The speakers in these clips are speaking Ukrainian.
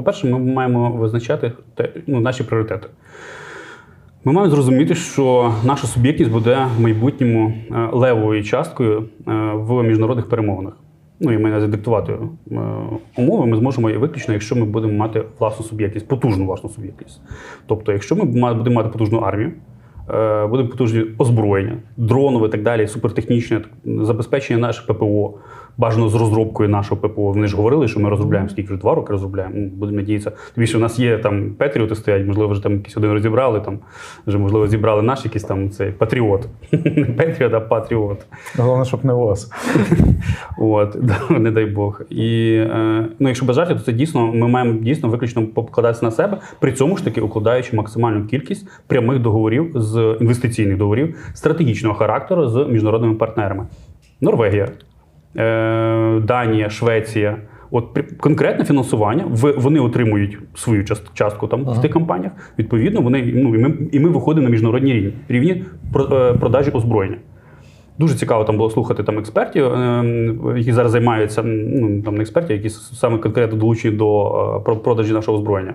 По-перше, ми маємо визначати ну, наші пріоритети. Ми маємо зрозуміти, що наша суб'єктність буде в майбутньому е, левою часткою е, в міжнародних перемовинах. Ну і ми диктувати е, умови, ми зможемо її виключно, якщо ми будемо мати власну суб'єктність, потужну власну суб'єктність. Тобто, якщо ми будемо мати потужну армію, будемо потужні озброєння, дронове і так далі, супертехнічне забезпечення наших ППО, бажано з розробкою нашого ППО. Вони ж говорили, що ми розробляємо скільки вже два роки розробляємо. Ну, Будемо надіятися. Тобі що в нас є там Петріоти стоять, можливо, вже там якийсь один розібрали, там вже можливо зібрали наш якийсь там цей патріот. Не Петріот, а патріот. Головне, щоб не вас. От, не дай Бог. І е, ну, якщо бажати, то це дійсно ми маємо дійсно виключно покладатися на себе, при цьому ж таки укладаючи максимальну кількість прямих договорів з інвестиційних договорів стратегічного характеру з міжнародними партнерами. Норвегія, Данія, Швеція. От конкретне фінансування, вони отримують свою частку там в тих компаніях. Відповідно, вони ну і ми, і ми виходимо на міжнародні рівні рівні е, продажі озброєння. Дуже цікаво там було слухати там експертів, е, які зараз займаються, ну там не експертів, які саме конкретно долучені до е, продажі нашого озброєння.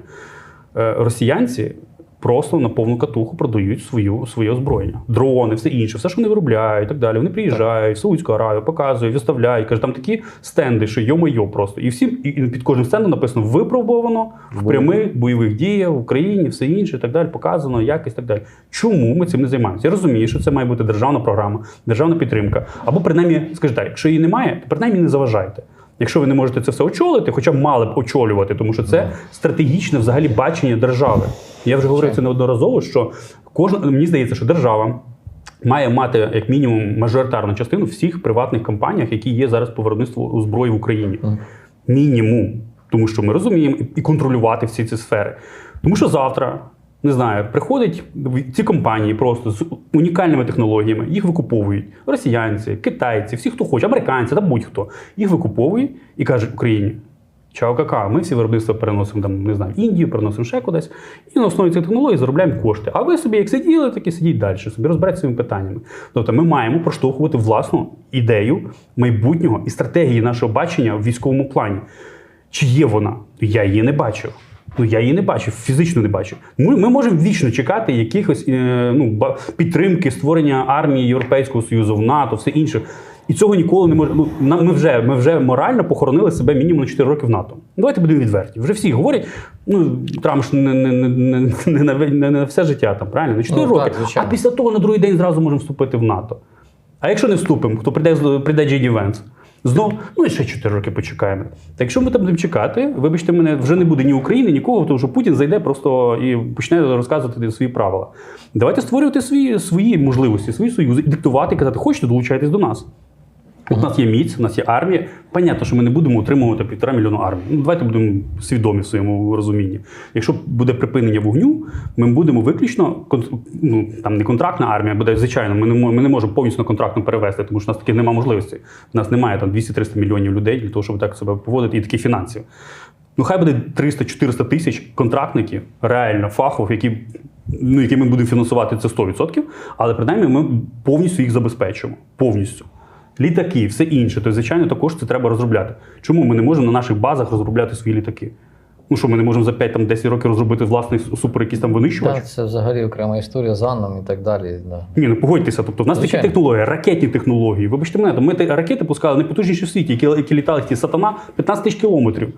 Е, Росіянці просто на повну катуху продають свою, своє озброєння. Дрони, все інше, все, що вони виробляють і так далі. Вони приїжджають в Саудську Аравію, показують, виставляють, кажуть, там такі стенди, що йо-моє просто. І всі і і під кожним стендом написано випробовано в прямих бойових діях в Україні, все інше, і так далі, показано, якість і так далі. Чому ми цим не займаємося? Я розумію, що це має бути державна програма, державна підтримка. Або принаймні, скажіть так, якщо її немає, то принаймні не заважайте. Якщо ви не можете це все очолити, хоча б мали б очолювати, тому що це стратегічне взагалі бачення держави. Я вже говорив це неодноразово, що кожна мені здається, що держава має мати як мінімум мажоритарну частину всіх приватних компаніях, які є зараз по виробництву зброї в Україні. Мінімум. Тому що ми розуміємо і- і контролювати всі ці сфери. Тому що завтра. Не знаю, приходять ці компанії просто з унікальними технологіями, їх викуповують росіянці, китайці, всі, хто хоче, американці та будь-хто. Їх викуповують і кажуть Україні: чао кака, ми всі виробництва переносимо там, не знаю, Індію, переносимо ще кудись, і на основі цих технологій заробляємо кошти. А ви собі як сиділи, так і сидіть далі, собі розбирайте своїми питаннями. Тобто ми маємо проштовхувати власну ідею майбутнього і стратегії нашого бачення в військовому плані. Чи є вона? Я її не бачу. Ну, я її не бачу, фізично не бачу. Ми, ми можемо вічно чекати якихось е, ну, підтримки, створення армії Європейського Союзу, в НАТО, все інше. І цього ніколи не може. Ну, ми, вже, ми вже морально похоронили себе мінімум на 4 роки в НАТО. Ну, Давайте будемо відверті. Вже всі говорять, ну Трамп ж не, не, не, не, не, на не, все життя там, правильно? На 4 Ну, роки. а після того на другий день зразу можемо вступити в НАТО. А якщо не вступимо, хто прийде, прийде Джей Ді Венс? Знов, ну і ще 4 роки почекаємо. Та якщо ми там будемо чекати, вибачте мене, вже не буде ні України, нікого, тому що Путін зайде просто і почне розказувати свої правила. Давайте створювати свої, свої можливості, свої союзи, диктувати, казати, хочете, долучайтесь до нас. От у нас є міць, у нас є армія. Понятно, що ми не будемо утримувати півтора мільйона армії. Ну, давайте будемо свідомі в своєму розумінні. Якщо буде припинення вогню, ми будемо виключно ну, там не контрактна армія, буде звичайно. Ми не ми не можемо повністю на контрактну перевести, тому що у нас таких немає можливості. У нас немає там 200-300 мільйонів людей для того, щоб так себе поводити, і таких фінансів. Ну, хай буде 300-400 тисяч контрактників, реально фахов, які, ну, які ми будемо фінансувати це 100%, але принаймні ми повністю їх забезпечуємо. Повністю. Літаки, все інше. То, звичайно, також це треба розробляти. Чому ми не можемо на наших базах розробляти свої літаки? Ну що, ми не можемо за 5-10 років розробити власний супер якийсь там винищувач? Так, це взагалі окрема історія з Анном і так далі. Да. Ні, ну погодьтеся. Тобто, в нас такі технології, ракетні технології. Вибачте мене, ми те- ракети пускали найпотужніші в світі, які, які літали ті сатана 15 тисяч кілометрів.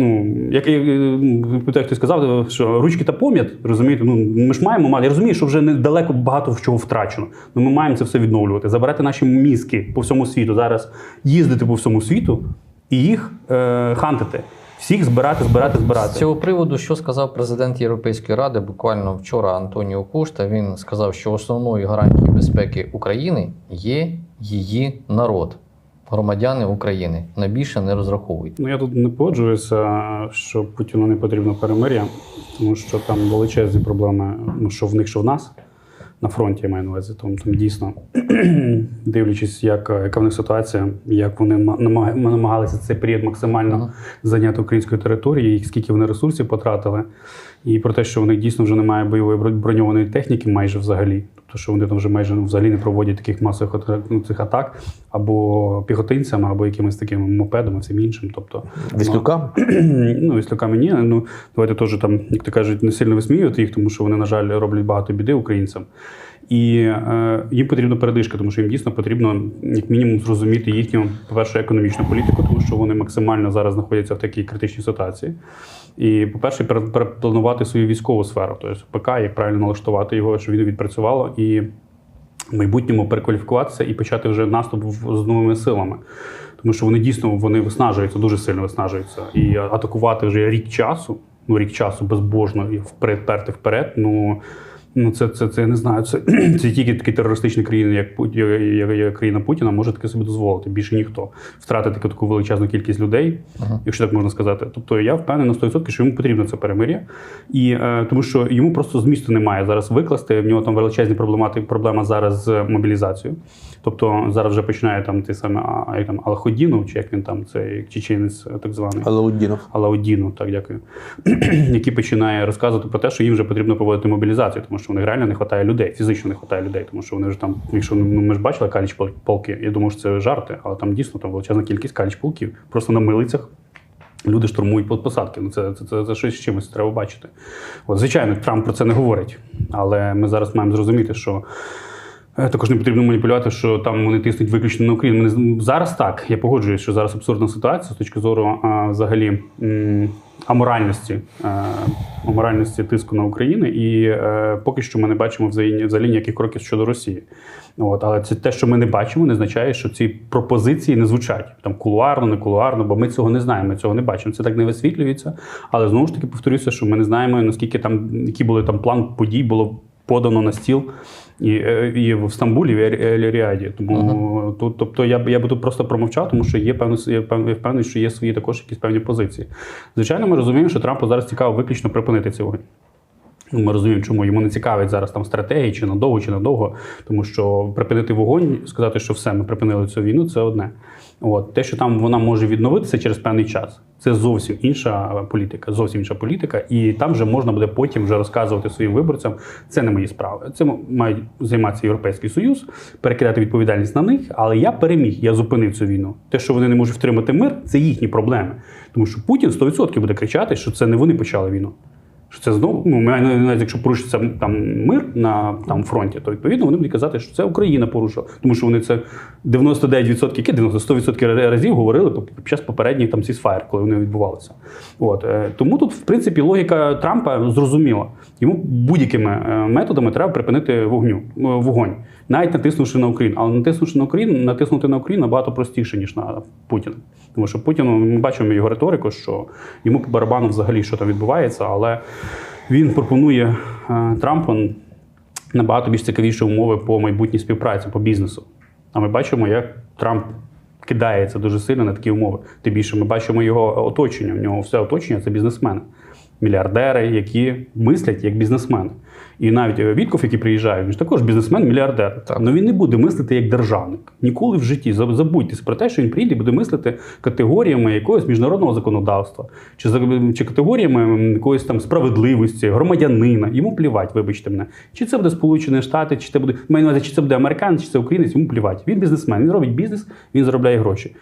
Ну, як, ну, хтось сказав, що ручки та пом'ят, розумієте, ну ми ж маємо мати. Я розумію, що вже недалеко багато в чого втрачено. Ну ми маємо це все відновлювати, забирати наші мізки по всьому світу. Зараз їздити по всьому світу і їх е, хантити. Всіх збирати, збирати, збирати З цього приводу, що сказав президент Європейської ради, буквально вчора Антоніо Кошта, він сказав, що основною гарантією безпеки України є її народ, громадяни України. На більше не розраховують. Ну я тут не погоджуюся, що Путіну не потрібно перемир'я, тому що там величезні проблеми, ну що в них, що в нас. На фронті я маю на увазі. Тому там дійсно, дивлячись, як, яка в них ситуація, як вони ма- намагалися цей період максимально Ага. зайняти української території, і скільки вони ресурсів потратили, і про те, що в них дійсно вже немає бойової бро- броньованої техніки майже взагалі. То що вони там вже майже ну, взагалі не проводять таких масових ну, цих атак або піхотинцями, або якимись такими мопедами, всім іншим. Тобто, Військовикам? ну, військовиками ні. Ну, давайте теж там, як то кажуть, не сильно висміювати їх, тому що вони, на жаль, роблять багато біди українцям. І е, їм потрібна передишка, тому що їм дійсно потрібно, як мінімум, зрозуміти їхню, по-перше, економічну політику, тому що вони максимально зараз знаходяться в такій критичній ситуації. І, по-перше, перепланувати свою військову сферу, тобто ПК, як правильно налаштувати його, щоб він відпрацювало і в майбутньому перекваліфікуватися і почати вже наступ з новими силами. Тому що вони дійсно вони виснажуються, дуже сильно виснажуються. І атакувати вже рік часу, ну рік часу безбожно і вперед перти вперед. Ну ну це, це, це я не знаю. Це, це тільки такі терористичні країни, як, як, як, країна Путіна, може таке собі дозволити. Більше ніхто втратити таку, таку величезну кількість людей, Ага. якщо так можна сказати. Тобто я впевнений на 100%, що йому потрібно це перемир'я. І е, тому що йому просто змісту немає зараз викласти. В нього там величезні проблемати, проблема зараз з мобілізацією. Тобто зараз вже починає там той саме а, як там Алходінов, чи як він там, цей чеченець е, так званий. Алауддінов. Алаудіну, так дякую, який починає розказувати про те, що їм вже потрібно проводити мобілізацію, тому що в них реально не вистачає людей, фізично не вистачає людей, тому що вони вже там, якщо ну, ми ж бачили каліч полки, я думаю, що це жарти, але там дійсно там величезна кількість каліч полків, просто на милицях. Люди штурмують по- посадки. Ну це, це, це, це щось з чимось треба бачити. От, звичайно, Трамп про це не говорить, але ми зараз маємо зрозуміти, що Також не потрібно маніпулювати, що там вони тиснуть виключно на Україну. Зараз так. Я погоджуюсь, що зараз абсурдна ситуація з точки зору а, взагалі аморальності, е, аморальності тиску на Україну. І е, поки що ми не бачимо взагалі, взагалі ніяких кроків щодо Росії. От, але це те, що ми не бачимо, не означає, що ці пропозиції не звучать там кулуарно, не кулуарно, бо ми цього не знаємо. Ми цього не бачимо. Це так не висвітлюється. Але знову ж таки повторюся, що ми не знаємо наскільки там який були там план подій було подано на стіл і, е, і в Стамбулі, і в Ель Ріаді. Тому тут, тобто я я би тут просто промовчав, тому що є певно, я впевнений, що є свої також якісь певні позиції. Звичайно, ми розуміємо, що Трампу зараз цікаво виключно припинити цей вогонь. Ну, Ми розуміємо, чому йому не цікавить зараз там стратегії, чи надовго, чи надовго, тому що припинити вогонь, сказати, що все, ми припинили цю війну, це одне. От те, що там вона може відновитися через певний час, це зовсім інша політика, зовсім інша політика, і там вже можна буде потім вже розказувати своїм виборцям. Це не мої справи. Це мають займатися Європейський Союз, перекидати відповідальність на них. Але я переміг, я зупинив цю війну. Те, що вони не можуть втримати мир, це їхні проблеми. Тому що Путін 100% буде кричати, що це не вони почали війну. Що це знову, ну навіть якщо порушиться там мир на там фронті, то відповідно вони будуть казати, що це Україна порушила, тому що вони це 99%, які 90 100% разів говорили під час попередніх там сісфайр, коли вони відбувалися. От е, тому тут, в принципі, логіка Трампа зрозуміла. Йому будь-якими е, методами треба припинити вогню е, вогонь, навіть натиснувши на Україну. Але натиснувши на Україну, натиснути на Україну набагато простіше ніж на Путіна. Тому що Путіну ми бачимо його риторику, що йому по барабану взагалі що там відбувається, але він пропонує е, Трампу набагато більш цікавіші умови по майбутній співпраці, по бізнесу. А ми бачимо, як Трамп кидається дуже сильно на такі умови. Тим більше ми бачимо його оточення. У нього все оточення це бізнесмени, мільярдери, які мислять як бізнесмени. І навіть Вітков, який приїжджає, він ж також бізнесмен-мільярдер. Так. Але він не буде мислити як державник. Ніколи в житті. Забудьтесь про те, що він прийде і буде мислити категоріями якогось міжнародного законодавства, чи, чи категоріями якоїсь там справедливості, громадянина. Йому плівать, вибачте мене. Чи це буде Сполучені Штати, чи це буде маю на увазі, чи це буде американець, чи це українець, йому плівать. Він бізнесмен, він робить бізнес, він заробляє гроші.